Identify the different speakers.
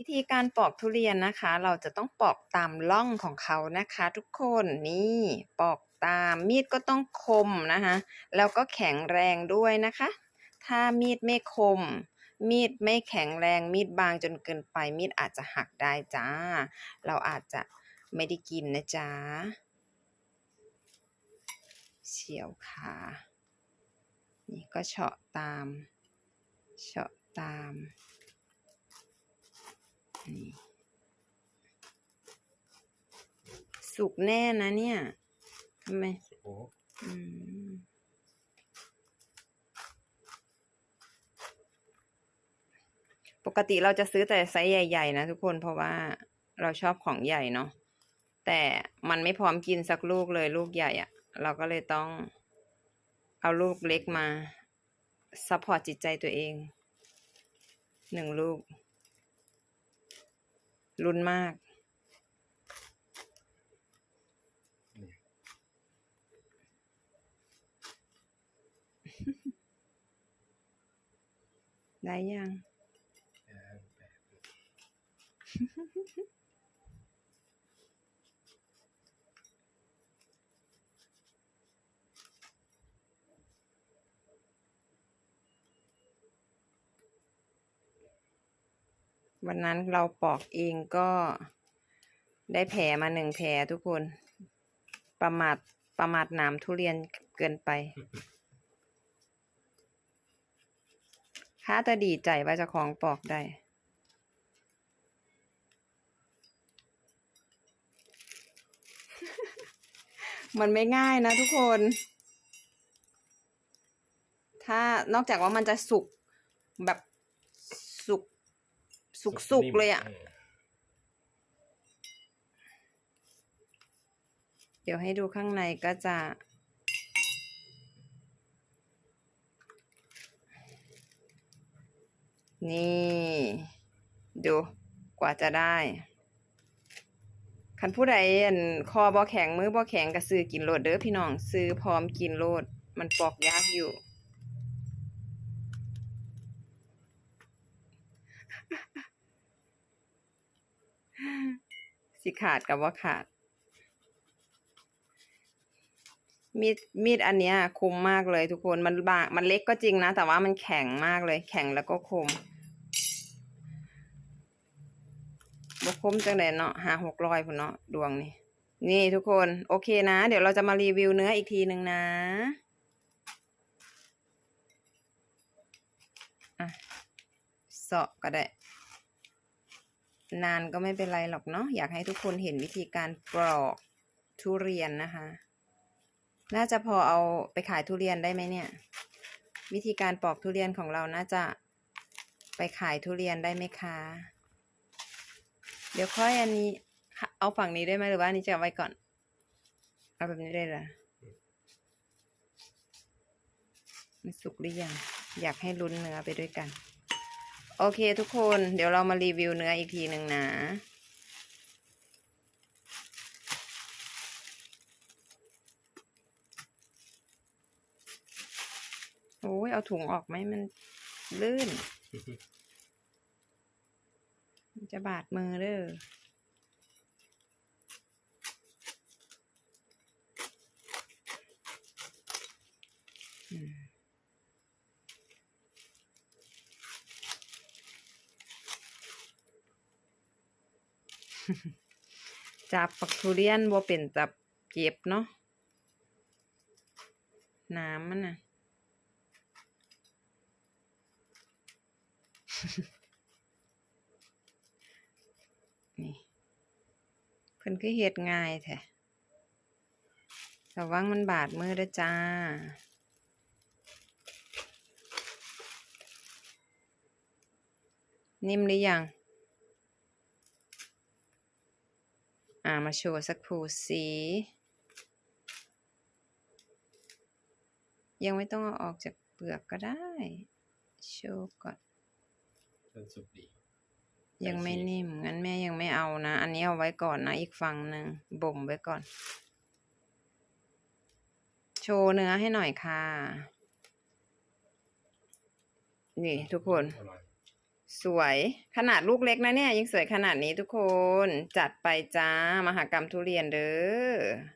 Speaker 1: วิธีการปอกทุเรียนนะคะ เราจะต้องปอกตามร่องของเขานะคะ ทุกคนนี่ปอกตามมีดก็ต้องคมนะคะแล้วก็แข็งแรงด้วยนะคะ ถ้ามีดไม่คม มีดไม่แข็งแรงมีดบางจนเกินไป มีดอาจจะหักได้จ้า เราอาจจะไม่ได้กินนะจ๊ะเฉียวขานี่ก็เฉาะตาม เฉาะตาม สุกแน่นะเนี่ยทำไม
Speaker 2: โอ้
Speaker 1: อืมปกติเราจะซื้อแต่ไซส์ใหญ่ ๆ นะทุกคนเพราะว่าเราชอบของใหญ่เนาะแต่มันไม่พร้อมกินสักลูกเลยลูกใหญ่อะเราก็เลยต้องเอาลูกเล็กมาซัพพอร์ตจิตใจตัวเองหนึ่งลูกรุนมาก ได้ยัง
Speaker 2: แปดแปด
Speaker 1: วันนั้นเราปอกเองก็ได้แผลมาหนึ่งแผลทุกคน ประมาทประมาทหนามทุเรียนเกินไป ถ้าจะดีใจว่าเจะของปอกได้มันไม่ง่ายนะทุกคน ถ้านอกจากว่ามันจะสุกแบบสุกสุกสุก
Speaker 2: นิ่ม
Speaker 1: เลยอะ่ะ
Speaker 2: ม
Speaker 1: เดี๋ยวให้ดูข้างในก็จะ นี่ ดูกว่าจะได้คันผู้ใดอันคอบ่แข็งมือบ่แข็งก็ซื้อกินโลดเด้อพี่น้องซื้อพร้อมกินโลด มันปอกยากอยู่ สิขาดกับว่าขาด มีดมีดอันเนี้ยคมมากเลยทุกคนมันบางมันเล็กก็จริงนะ แต่ว่ามันแข็งมากเลย แข็งแล้วก็คม บคมจังเลยเนาะหาหกร้อยพุ่นเนาะดวงนี่นี่ทุกคนโอเคนะ เดี๋ยวเราจะมารีวิวเนื้ออีกทีหนึ่งนะอะเสาะก็ได้ นานก็ไม่เป็นไรหรอกเนาะอยากให้ทุกคนเห็นวิธีการปลอกทุเรียนนะคะ น่าจะพอเอาไปขายทุเรียนได้ไหมเนี่ย วิธีการปอกทุเรียนของเราน่าจะไปขายทุเรียนได้ไหมคะ เดี๋ยวค่อยอันนี้ เอาฝั่งนี้ได้ไหมหรือว่านี้จะเอาไว้ก่อน เอาแบบนี้ได้เหรอมันสุกหรือยัง อยากให้ลุ้นเนื้อไปด้วยกัน โอเคทุกคน เดี๋ยวเรามารีวิวเนื้ออีกทีหนึ่งนะโอ้ยเอาถุงออกไหมมันลื่น จะบาดมือเด้อจับปักทุเรียนบ่เป็นจับเก็บเนาะน้ำมันน่ะ เพิ่นคือเฮ็ดง่ายแท้ระวังมันบาดมือด้จ้า นิ่มหรือยัง อ่า มาโชว์สักครู่สี ยังไม่ต้องเอาออกจากเปลือกก็ได้ โชว์ก่อน
Speaker 2: จนสุกดี
Speaker 1: ยังไม่
Speaker 2: ใส่ชีส
Speaker 1: นิ่ม งั้นแม่ยังไม่เอานะ อันนี้เอาไว้ก่อนนะ อีกฝั่งหนึ่งบ่มไว้ก่อน โชว์เนื้อให้หน่อยค่ะ นี่ทุกคน
Speaker 2: อร่อย
Speaker 1: สวยขนาดลูกเล็กนะเนี่ย ยังสวยขนาดนี้ทุกคน จัดไปจ้ามหากรรมทุเรียนเด้อ